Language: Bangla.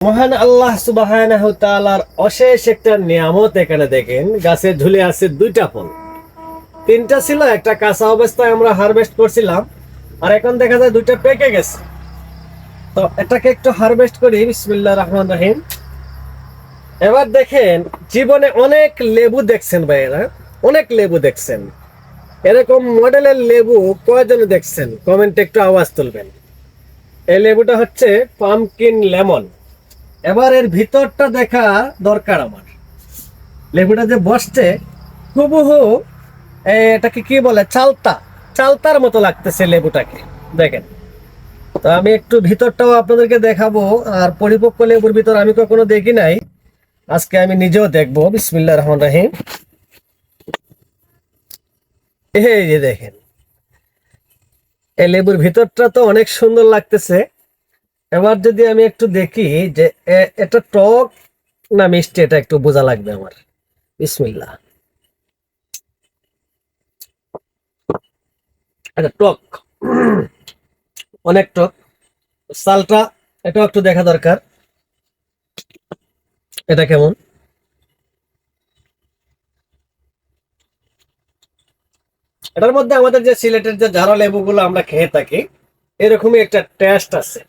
মহান আল্লাহ সুবাহ অশেষ একটা নিয়ামত এখানে দেখেন, গাছে ঝুলে আছে দুইটা ফল। তিনটা ছিল, একটা কাঁচা অবস্থায় আমরা হারভেস্ট করছিলাম, আর এখন দেখা যায় দুইটা পেকে গেছে। তো এটাকে একটু হারভেস্ট করি বিসমিল্লাহ রহমান রহিম। এবার দেখেন, জীবনে অনেক লেবু দেখছেন ভাইয়েরা, অনেক লেবু দেখছেন। এরকম মডেলের লেবু কয়জনে দেখছেন? কমেন্টে একটু আওয়াজ তুলবেন। এই লেবুটা হচ্ছে পামকিন লেমন এবার এর ভিতরটা দেখা দরকার আমার। লেবুটা যে বসছে, হুবহু এটাকে কি বলে? চালতা। চালতার মতো লাগতেছে লেবুটাকে। দেখেন। তো আমি একটু ভিতরটাও আপনাদেরকে দেখাবো। আর পরিপক্ক লেবুর ভিতর আমি কখনো দেখি নাই। আজকে আমি নিজেও দেখব। বিসমিল্লা রহমান রাহিম। এই যে দেখেন। এই লেবুর ভিতরটা তো অনেক সুন্দর লাগতেছে। এবার যদি আমি একটু দেখি যে এটা টক না মিষ্টি, এটা একটু বোঝা লাগবে আমার। বিসমিল্লা এটা টক। অনেক টক। সালটা, এটাও একটু দেখা দরকার। এটা কেমন? এটার মধ্যে আমাদের যে সিলেটের যে ঝাড়া লেবুগুলো আমরা খেয়ে থাকি, এরকমই একটা টেস্ট আছে।